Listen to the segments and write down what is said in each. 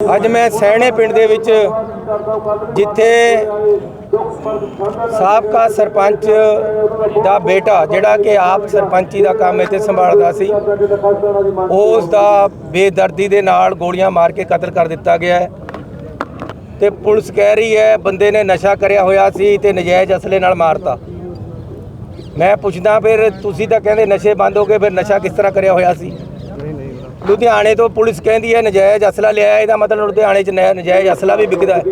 ਅੱਜ ਮੈਂ ਸੈਣੇ ਪਿੰਡ ਦੇ ਵਿੱਚ ਜਿੱਥੇ ਸਾਬਕਾ ਸਰਪੰਚ ਦਾ ਬੇਟਾ, ਜਿਹੜਾ ਕਿ ਆਪ ਸਰਪੰਚੀ ਦਾ ਕੰਮ ਇੱਥੇ ਸੰਭਾਲਦਾ ਸੀ, ਉਸ ਦਾ ਬੇਦਰਦੀ ਦੇ ਨਾਲ ਗੋਲੀਆਂ ਮਾਰ ਕੇ ਕਤਲ ਕਰ ਦਿੱਤਾ ਗਿਆ ਹੈ। ਤੇ ਪੁਲਿਸ ਕਹਿ ਰਹੀ ਹੈ, ਬੰਦੇ ਨੇ ਨਸ਼ਾ ਕਰਿਆ ਹੋਇਆ ਸੀ ਤੇ ਨਜਾਇਜ਼ ਅਸਲੇ ਨਾਲ ਮਾਰਤਾ। ਮੈਂ ਪੁੱਛਦਾ, ਫਿਰ ਤੁਸੀਂ ਤਾਂ ਕਹਿੰਦੇ ਨਸ਼ੇ ਬੰਦ ਹੋ ਗਏ, ਫਿਰ ਨਸ਼ਾ ਕਿਸ ਤਰ੍ਹਾਂ ਕਰਿਆ ਹੋਇਆ ਸੀ? ਲੁਧਿਆਣੇ ਤੋਂ ਪੁਲਿਸ ਕਹਿੰਦੀ ਹੈ ਨਜਾਇਜ਼ ਅਸਲਾ ਲਿਆ ਇਹਦਾ ਮਤਲਬ ਲੁਧਿਆਣੇ 'ਚ ਨਜਾਇਜ਼ ਅਸਲਾ ਵੀ ਵਿਕਦਾ ਹੈ।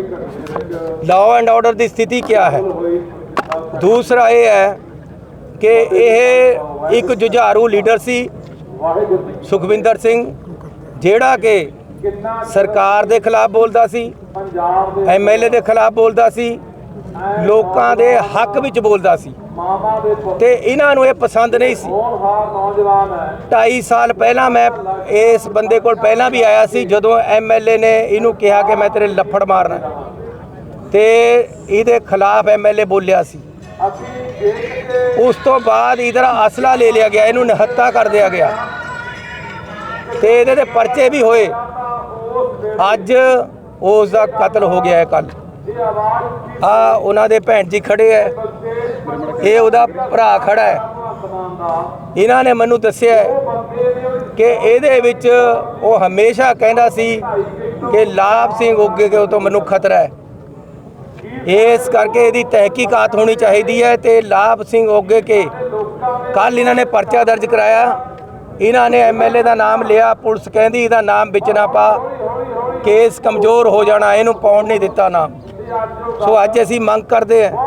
ਲਾਅ ਐਂਡ ਆਰਡਰ ਦੀ ਸਥਿਤੀ ਕੀ ਹੈ? ਦੂਸਰਾ ਇਹ ਹੈ ਕਿ ਇਹ ਇੱਕ ਜੁਝਾਰੂ ਲੀਡਰ ਸੀ ਸੁਖਵਿੰਦਰ ਸਿੰਘ ਜਿਹੜਾ ਕਿ ਸਰਕਾਰ ਦੇ ਖਿਲਾਫ ਬੋਲਦਾ ਸੀ ਐਮਐਲਏ ਦੇ ਖਿਲਾਫ ਬੋਲਦਾ ਸੀ ਲੋਕਾਂ ਦੇ ਹੱਕ ਵਿੱਚ ਬੋਲਦਾ ਸੀ। ਤੇ ਇਹਨਾਂ ਨੂੰ ਇਹ ਪਸੰਦ ਨਹੀਂ ਸੀ। 2.5 ਸਾਲ ਪਹਿਲਾਂ ਮੈਂ ਇਸ ਬੰਦੇ ਕੋਲ ਪਹਿਲਾਂ ਵੀ ਆਇਆ ਸੀ ਜਦੋਂ ਐਮਐਲਏ ਨੇ ਇਹਨੂੰ ਕਿਹਾ ਕਿ ਮੈਂ ਤੇਰੇ ਲੱਫੜ ਮਾਰਨਾ। ਤੇ ਇਹਦੇ ਖਿਲਾਫ ਐਮਐਲਏ ਬੋਲਿਆ ਸੀ। ਉਸ ਤੋਂ ਬਾਅਦ ਇਧਰ ਅਸਲਾ ਲੈ ਲਿਆ ਗਿਆ ਇਹਨੂੰ ਨਿਹੱਤਾ ਕਰ ਦਿਆ ਗਿਆ। ਤੇ ਇਹਦੇ ਤੇ ਪਰਚੇ ਵੀ ਹੋਏ। ਅੱਜ ਉਸ ਦਾ ਕਤਲ ਹੋ ਗਿਆ ਹੈ ਕੱਲ ਆ ਉਹਨਾਂ ਦੇ ਭੈਣ ਜੀ ਖੜੇ ਐ ਇਹ ਉਹਦਾ ਭਰਾ ਖੜਾ ਹੈ। ਇਹਨਾਂ ਨੇ ਮੈਨੂੰ ਦੱਸਿਆ ਕਿ ਇਹਦੇ ਵਿੱਚ ਉਹ ਹਮੇਸ਼ਾ ਕਹਿੰਦਾ ਸੀ ਕਿ ਲਾਭ ਸਿੰਘ ਉੱਗੇ ਕੇ ਤੋਂ ਮੈਨੂੰ ਖਤਰਾ ਹੈ। ਇਸ ਕਰਕੇ ਇਹਦੀ ਤਹਿਕੀਕਾਤ ਹੋਣੀ ਚਾਹੀਦੀ ਹੈ ਤੇ ਲਾਭ ਸਿੰਘ ਉੱਗੇ ਕੇ ਕੱਲ ਇਹਨਾਂ ਨੇ ਪਰਚਾ ਦਰਜ ਕਰਾਇਆ। ਇਹਨਾਂ ਨੇ ਐਮਐਲਏ ਦਾ ਨਾਮ ਲਿਆ, ਪੁਲਿਸ ਕਹਿੰਦੀ ਇਹਦਾ ਨਾਮ ਵਿੱਚ ਨਾ ਪਾ। ਕੇਸ ਕਮਜ਼ੋਰ ਹੋ ਜਾਣਾ, ਇਹਨੂੰ ਪਾਉਣ ਨਹੀਂ ਦਿੱਤਾ ਨਾਮ ਸੋ ਅੱਜ ਅਸੀਂ ਮੰਗ ਕਰਦੇ ਹਾਂ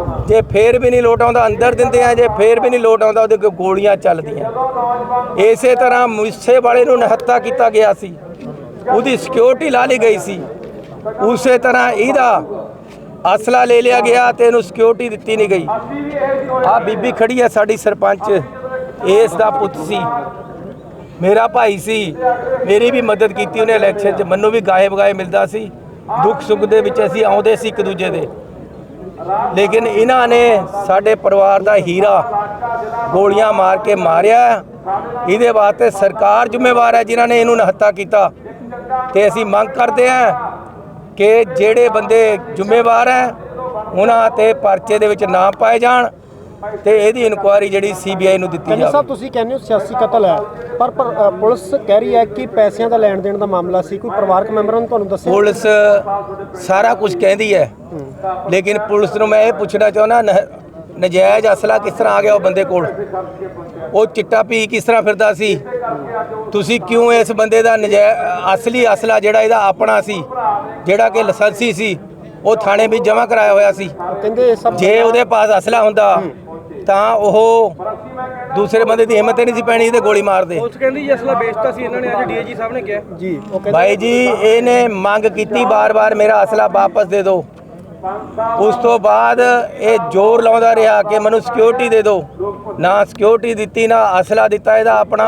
ਜੇ ਫੇਰ ਵੀ ਨਹੀਂ ਲੋਟ ਆਉਂਦਾ, ਅੰਦਰ ਦਿੰਦੇ ਆ, ਜੇ ਫੇਰ ਵੀ ਨਹੀਂ ਲੋਟ ਆਉਂਦਾ, ਉਹਦੇ ਕੋਲ ਗੋਲੀਆਂ ਚੱਲਦੀਆਂ। ਇਸੇ ਤਰ੍ਹਾਂ ਮੂਸੇ ਵਾਲੇ ਨੂੰ ਨਹੱਤਾ ਕੀਤਾ ਗਿਆ ਸੀ। ਉਹਦੀ ਸਿਕਿਉਰਿਟੀ ਲਾ ਲਈ ਗਈ ਸੀ। ਉਸੇ ਤਰ੍ਹਾਂ ਇਹਦਾ ਅਸਲਾ ਲੈ ਲਿਆ ਗਿਆ ਤੇ ਇਹਨੂੰ ਸਿਕਿਉਰਿਟੀ ਦਿੱਤੀ ਨਹੀਂ ਗਈ। ਆ ਬੀਬੀ ਖੜੀ ਹੈ ਸਾਡੀ ਸਰਪੰਚ। ਇਸ ਦਾ ਪੁੱਤ ਸੀ। ਮੇਰਾ ਭਾਈ ਸੀ। ਮੇਰੀ ਵੀ ਮਦਦ ਕੀਤੀ ਉਹਨੇ ਇਲੈਕਸ਼ਨ 'ਚ। ਮੈਨੂੰ ਵੀ ਗਾਏ ਬਗਾਏ ਮਿਲਦਾ ਸੀ। ਦੁੱਖ ਸੁੱਖ ਦੇ ਵਿੱਚ ਅਸੀਂ ਆਉਂਦੇ ਸੀ ਇੱਕ ਦੂਜੇ ਦੇ। ਲੇਕਿਨ ਇਹਨਾਂ ਨੇ ਸਾਡੇ ਪਰਿਵਾਰ ਦਾ ਹੀਰਾ ਗੋਲੀਆਂ ਮਾਰ ਕੇ ਮਾਰਿਆ। ਇਹਦੇ ਵਾਸਤੇ ਸਰਕਾਰ ਜ਼ਿੰਮੇਵਾਰ ਹੈ ਜਿਨ੍ਹਾਂ ਨੇ ਇਹਨੂੰ ਨਿਹੱਤਾ ਕੀਤਾ। ਤੇ ਅਸੀਂ ਮੰਗ ਕਰਦੇ ਹਾਂ ਕਿ ਜਿਹੜੇ ਬੰਦੇ ਜ਼ਿੰਮੇਵਾਰ ਹੈ, ਉਹਨਾਂ ਤੇ ਪਰਚੇ ਦੇ ਵਿੱਚ ਨਾਮ ਪਾਏ ਜਾਣ। ਤੇ ਇਹਦੀ ਇਨਕੁਆਇਰੀ ਜਿਹੜੀ ਸੀਬੀਆਈ ਨੂੰ ਦਿੱਤੀ ਜਾਵੇ ਸਾਹਿਬ ਤੁਸੀਂ ਕਹਿੰਦੇ ਹੋ ਸਿਆਸੀ ਕਤਲ ਹੈ ਪਰ ਪੁਲਿਸ ਕਹਿ ਰਹੀ ਹੈ ਕਿ ਪੈਸਿਆਂ ਦਾ ਲੈਣ ਦੇਣ ਦਾ ਮਾਮਲਾ ਸੀ ਕੋਈ ਪਰਿਵਾਰਕ ਮੈਂਬਰਾਂ ਨੇ ਤੁਹਾਨੂੰ ਦੱਸਿਆ? ਪੁਲਿਸ ਸਾਰਾ ਕੁਝ ਕਹਿੰਦੀ ਹੈ ਲੇਕਿਨ ਪੁਲਿਸ ਨੂੰ ਮੈਂ ਇਹ ਪੁੱਛਣਾ ਚਾਹੁੰਦਾ ਨਜਾਇਜ਼ ਅਸਲਾ ਕਿਸ ਤਰ੍ਹਾਂ ਆ ਗਿਆ ਉਹ ਬੰਦੇ ਕੋਲ? ਉਹ ਚਿੱਟਾ ਪੀ ਕਿਸ ਤਰ੍ਹਾਂ ਫਿਰਦਾ ਸੀ? ਤੁਸੀਂ ਕਿਉਂ ਇਸ ਬੰਦੇ ਦਾ ਨਜਾਇਜ਼ ਅਸਲੀ ਅਸਲਾ ਜਿਹੜਾ ਇਹਦਾ ਆਪਣਾ ਸੀ ਜਿਹੜਾ ਕਿ ਲਾਇਸੈਂਸੀ ਸੀ ਉਹ ਥਾਣੇ ਵਿੱਚ ਜਮ੍ਹਾਂ ਕਰਾਇਆ ਹੋਇਆ ਸੀ? ਕਹਿੰਦੇ ਜੇ ਉਹਦੇ ਪਾਸ ਅਸਲਾ ਹੁੰਦਾ ਤਾਂ ਉਹ ਦੂਸਰੇ ਬੰਦੇ ਦੀ ਹਿੰਮਤ ਨਹੀਂ ਸੀ ਪੈਣੀ ਇਹਦੇ ਗੋਲੀ ਮਾਰ ਦੇ ਪੁਲਿਸ ਕਹਿੰਦੀ ਜੀ ਅਸਲਾ ਵੇਚਤਾ ਸੀ ਇਹਨਾਂ ਨੇ ਅੱਜ ਡੀਆਈਜੀ ਸਾਹਿਬ ਨੇ ਕਿਹਾ। ਜੀ। ਭਾਈ ਜੀ ਇਹਨੇ ਮੰਗ ਕੀਤੀ ਬਾਰ-ਬਾਰ ਮੇਰਾ ਅਸਲਾ ਵਾਪਸ ਦੇ ਦਿਓ। ਉਸ ਤੋਂ ਬਾਅਦ ਇਹ ਜ਼ੋਰ ਲਾਉਂਦਾ ਰਿਹਾ ਕਿ ਮੈਨੂੰ ਸਿਕਿਉਰਿਟੀ ਦੇ ਦਿਓ। ਨਾ ਸਿਕਿਉਰਿਟੀ ਦਿੱਤੀ ਨਾ ਅਸਲਾ ਦਿੱਤਾ ਇਹਦਾ ਆਪਣਾ।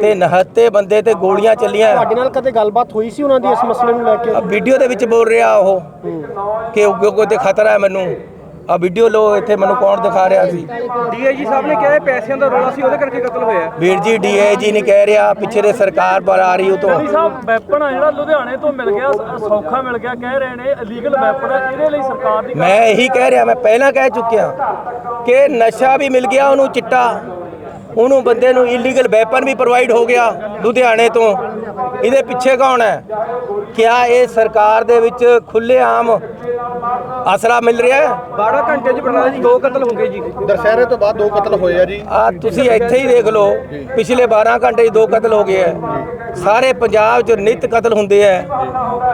ਤੇ ਨਹੱਤੇ ਬੰਦੇ ਤੇ ਗੋਲੀਆਂ ਚੱਲੀਆਂ। ਤੁਹਾਡੇ ਨਾਲ ਕਦੇ ਗੱਲਬਾਤ ਹੋਈ ਸੀ ਉਹਨਾਂ ਦੀ ਇਸ ਮਸਲੇ ਨੂੰ ਲੈ ਕੇ? ਵੀਡੀਓ ਦੇ ਵਿੱਚ ਬੋਲ ਰਿਹਾ ਉਹ ਕਿ ਕੋਈ ਤੇ ਖਤਰਾ ਹੈ ਮੈਨੂੰ। ਆ ਵੀਡੀਓ ਲੋ ਇੱਥੇ ਮੈਨੂੰ ਕੌਣ ਦਿਖਾ ਰਿਹਾ ਸੀ? ਡੀਆਈਜੀ ਸਾਹਿਬ ਨੇ ਕਿਹਾ ਇਹ ਪੈਸਿਆਂ ਦਾ ਰੌਲਾ ਸੀ ਉਹਦੇ ਕਰਕੇ ਕਤਲ ਹੋਇਆ। ਵੀਰ ਜੀ ਡੀਏਜੀ ਨਹੀਂ ਕਹਿ ਰਿਹਾ ਪਿੱਛੇ ਦੇ ਸਰਕਾਰ ਪਰ ਆ ਰਹੀ ਉਹ ਤੋਂ। ਸਾਹਿਬ ਵੈਪਨ ਆ ਜਿਹੜਾ ਲੁਧਿਆਣੇ ਤੋਂ ਮਿਲ ਗਿਆ ਸੌਖਾ ਮਿਲ ਗਿਆ ਕਹਿ ਰਹੇ ਨੇ ਇਲੀਗਲ ਵੈਪਨ ਹੈ ਇਹਦੇ ਲਈ ਸਰਕਾਰ ਦੀ ਮੈਂ ਇਹੀ ਕਹਿ ਰਿਹਾ ਮੈਂ ਪਹਿਲਾਂ ਕਹਿ ਚੁੱਕਿਆ ਕਿ ਨਸ਼ਾ ਵੀ ਮਿਲ ਗਿਆ ਉਹਨੂੰ ਚਿੱਟਾ। ਉਹਨੂੰ ਬੰਦੇ ਨੂੰ ਇਲੀਗਲ ਵੈਪਨ ਵੀ ਪ੍ਰੋਵਾਈਡ ਹੋ ਗਿਆ ਲੁਧਿਆਣੇ ਤੋਂ। ਇਹਦੇ ਪਿੱਛੇ ਕੌਣ ਹੈ? ਕਿਆ ਇਹ ਸਰਕਾਰ ਦੇ ਵਿੱਚ ਖੁੱਲ੍ਹੇਆਮ ਅਸਲਾ ਮਿਲ ਰਿਹਾ ਹੈ। 12 ਘੰਟੇ 'ਚ ਬਰਨਾਲੇ 'ਚ ਦੋ ਕਤਲ ਹੋ ਗਏ ਜੀ। ਦਸ਼ਹਿਰੇ ਤੋਂ ਬਾਅਦ ਦੋ ਕਤਲ ਹੋਏ ਆ ਜੀ। ਆ ਤੁਸੀਂ ਇੱਥੇ ਹੀ ਦੇਖ ਲਓ ਪਿਛਲੇ 12 ਘੰਟੇ 'ਚ ਦੋ ਕਤਲ ਹੋ ਗਏ ਹੈ। ਸਾਰੇ ਪੰਜਾਬ 'ਚ ਨਿਤ ਕਤਲ ਹੁੰਦੇ ਹੈ।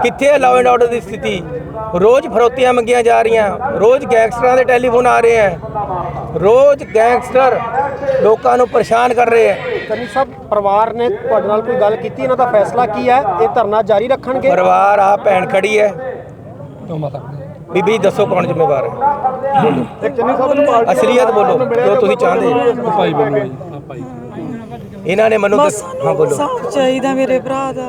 ਕਿੱਥੇ ਹੈ ਲਾਅ ਐਂਡ ਆਰਡਰ ਦੀ ਸਥਿਤੀ? ਰੋਜ਼ ਫਰੋਤੀਆਂ ਮੰਗੀਆਂ ਜਾ ਰਹੀਆਂ ਰੋਜ਼ ਗੈਂਗਸਟਰਾਂ ਦੇ ਟੈਲੀਫੋਨ ਆ ਰਹੇ ਹੈ। ਰੋਜ਼ ਗੈਂਗਸਟਰ ਲੋਕਾਂ ਨੂੰ ਪਰੇਸ਼ਾਨ ਕਰ ਰਹੇ ਹੈ। ਕੰਨੀ ਸਾਹਿਬ ਪਰਿਵਾਰ ਨੇ ਤੁਹਾਡੇ ਨਾਲ ਕੋਈ ਗੱਲ ਕੀਤੀ? ਇਹਨਾਂ ਦਾ ਫੈਸਲਾ ਕੀ ਹੈ? ਇਹ ਧਰਨਾ ਜਾਰੀ ਰੱਖਣਗੇ? ਪਰਿਵਾਰ ਆ ਭੈਣ ਖੜੀ ਹੈ। ਬੀਬੀ ਦੱਸੋ ਕੌਣ ਜ਼ਿੰਮੇਵਾਰ ਹੈ? ਇੱਕ ਚੰਨੀ ਸਾਹਿਬ ਨੂੰ ਪਾਰਟੀ ਅਸਲੀਅਤ ਬੋਲੋ ਜੋ ਤੁਸੀਂ ਚਾਹੁੰਦੇ ਭਾਈ ਇਹਨਾਂ ਨੇ ਮੈਨੂੰ ਬਸ ਦੱਸ ਹਾਂ ਬੋਲੋ। ਸਾਫ਼ ਚਾਹੀਦਾ ਮੇਰੇ ਭਰਾ ਦਾ।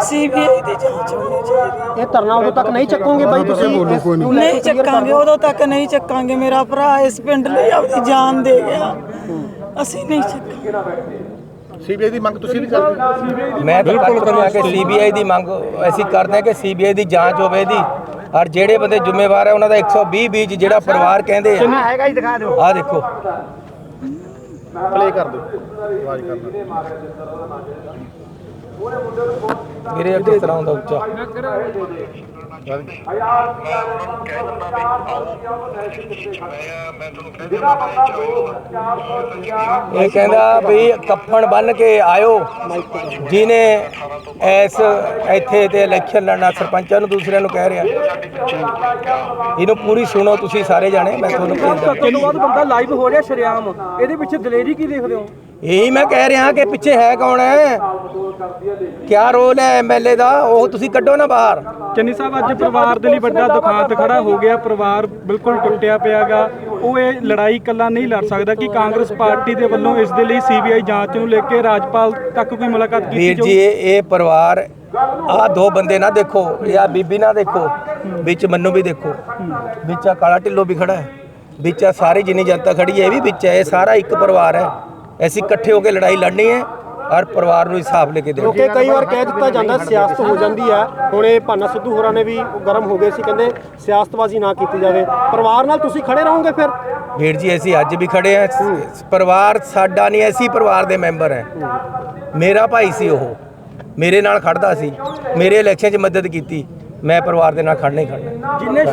ਸੀਬੀਆਈ ਦੀ ਜਾਂਚ ਹੋਣੀ ਚਾਹੀਦੀ। ਇਹ ਧਰਨਾ ਉਦੋਂ ਤੱਕ ਨਹੀਂ ਚੱਕੋਗੇ ਬਾਈ ਤੁਸੀਂ? ਨਹੀਂ। ਚੱਕਾਂਗੇ। ਉਦੋਂ ਤੱਕ ਨਹੀਂ ਚੱਕਾਂਗੇ ਮੇਰਾ ਭਰਾ। ਇਸ ਪਿੰਡ ਲਈ ਆਪਣੀ ਜਾਨ ਦੇ ਗਿਆ। ਅਸੀਂ ਨਹੀਂ ਚੱਕਾਂਗੇ। ਸੀਬੀਆਈ ਦੀ ਮੰਗ ਤੁਸੀਂ ਵੀ ਕਰਦੇ ਮੈਂ ਤਾਂ ਕੱਟ ਰਿਹਾ ਕਿ ਸੀਬੀਆਈ ਦੀ ਮੰਗ ਅਸੀਂ ਕਰਦੇ ਹਾਂ ਕਿ ਸੀਬੀਆਈ ਦੀ ਜਾਂਚ ਹੋਵੇ ਇਹਦੀ। ਔਰ ਜਿਹੜੇ ਬੰਦੇ ਜ਼ਿੰਮੇਵਾਰ ਹੈ ਉਹਨਾਂ ਦਾ 120 ਬੀਜ ਜਿਹੜਾ ਪਰਿਵਾਰ ਕਹਿੰਦੇ ਆ। ਹੈਗਾ ਹੀ ਦਿਖਾ ਦਿਓ। ਆ ਦੇਖੋ। ਪਲੇ ਕਰ ਦਿਓ। ਆਵਾਜ਼ ਕਰਨਾ ਵੀਰੇ ਕਿਸ ਤਰ੍ਹਾਂ ਹੁੰਦਾ ਉੱਚਾ। ਇਹ ਕਹਿੰਦਾ ਵੀ ਕੱਫਣ ਬੰਨ ਕੇ ਆਇਓ। ਜਿਨੇ ਐਸ ਇੱਥੇ ਤੇ ਇਲੈਕਸ਼ਨ ਲੜਨਾ ਸਰਪੰਚਾਂ ਨੂੰ ਦੂਸਰਿਆਂ ਨੂੰ ਕਹਿ ਰਿਹਾ। ਇਹਨੂੰ ਪੂਰੀ ਸੁਣੋ ਤੁਸੀਂ ਸਾਰੇ ਜਾਣੇ ਮੈਂ ਤੁਹਾਨੂੰ ਤੋਂ ਬਾਅਦ ਬੰਦਾ ਲਾਈਵ ਹੋ ਰਿਹਾ ਸ਼ਰੇਆਮ? ਇਹਦੇ ਪਿੱਛੇ ਦਲੇਰੀ ਕੀ ਦੇਖਦੇ ਹੋ? ਇਹੀ ਮੈਂ ਕਹਿ ਰਿਹਾ ਕਿ ਪਿੱਛੇ ਹੈ ਕੌਣ ਹੈ? ਕਿਆ ਰੋਲ ਹੈ ਐਮਐਲਏ ਦਾ? ਉਹ ਤੁਸੀਂ ਕੱਢੋ ਨਾ ਬਾਹਰ। ਚੰਨੀ ਸਾਹਿਬ ਅੱਜ ਪਰਿਵਾਰ ਦੇ ਲਈ ਵੱਡਾ ਦੁਖਾਂਤ ਖੜਾ ਹੋ ਗਿਆ। ਪਰਿਵਾਰ ਬਿਲਕੁਲ ਟੁੱਟਿਆ ਪਿਆਗਾ ਉਹ ਇਹ ਲੜਾਈ ਇਕੱਲਾ ਨਹੀਂ ਲੜ ਸਕਦਾ ਕਿ ਕਾਂਗਰਸ ਪਾਰਟੀ ਦੇ ਵੱਲੋਂ ਇਸ ਦੇ ਲਈ ਸੀਬੀਆਈ ਜਾਂਚ ਨੂੰ ਲੈ ਕੇ ਰਾਜਪਾਲ ਤੱਕ ਕੋਈ ਮੁਲਾਕਾਤ ਕੀਤੀ ਵੀਰ ਜੀ ਇਹ ਪਰਿਵਾਰ ਆ ਦੋ ਬੰਦੇ ਨਾ ਦੇਖੋ। ਇਹ ਆ ਬੀਬੀ ਨਾ ਦੇਖੋ। ਵਿੱਚ ਮੰਨੂ ਵੀ ਦੇਖੋ। ਵਿੱਚ ਆ ਕਾਲਾ ਢਿੱਲੋ ਵੀ ਖੜਾ ਹੈ। ਵਿੱਚ ਆ ਸਾਰੀ ਜਿੰਨੀ ਜਨਤਾ ਖੜੀ ਹੈ ਇਹ ਵੀ ਵਿੱਚ ਹੈ। ਇਹ ਸਾਰਾ ਇੱਕ ਪਰਿਵਾਰ ਹੈ। ਅਸੀਂ ਇਕੱਠੇ ਹੋ ਕੇ ਲੜਾਈ ਲੜਨੀ ਹੈ ਔਰ ਪਰਿਵਾਰ ਨੂੰ ਇਨਸਾਫ ਲੈ ਕੇ ਦੇਣਾ ਕਿਉਂਕਿ ਕਈ ਵਾਰ ਕਹਿ ਦਿੱਤਾ ਜਾਂਦਾ ਸਿਆਸਤ ਹੋ ਜਾਂਦੀ ਹੈ। ਹੁਣ ਇਹ ਭਾਨਾ ਸਿੱਧੂ ਹੋਰਾਂ ਨੇ ਵੀ ਗਰਮ ਹੋ ਗਏ ਸੀ ਕਹਿੰਦੇ ਸਿਆਸਤਬਾਜ਼ੀ ਨਾ ਕੀਤੀ ਜਾਵੇ। ਪਰਿਵਾਰ ਨਾਲ ਤੁਸੀਂ ਖੜੇ ਰਹੋਗੇ ਫਿਰ? ਵੀਰ ਜੀ ਅਸੀਂ ਅੱਜ ਵੀ ਖੜੇ ਹਾਂ। ਸ- ਪਰਿਵਾਰ ਸਾਡਾ ਨਹੀਂ ਅਸੀਂ ਪਰਿਵਾਰ ਦੇ ਮੈਂਬਰ ਹੈ। ਮੇਰਾ ਭਾਈ ਸੀ ਉਹ। ਮੇਰੇ ਨਾਲ ਖੜਦਾ ਸੀ। ਮੇਰੇ ਇਲੈਕਸ਼ਨ 'ਚ ਮਦਦ ਕੀਤੀ। ਮੈਂ ਪਰਿਵਾਰ ਦੇ ਨਾਲ ਖੜਨਾ ਹੀ ਖੜਨਾ ਜਿੰਨੇ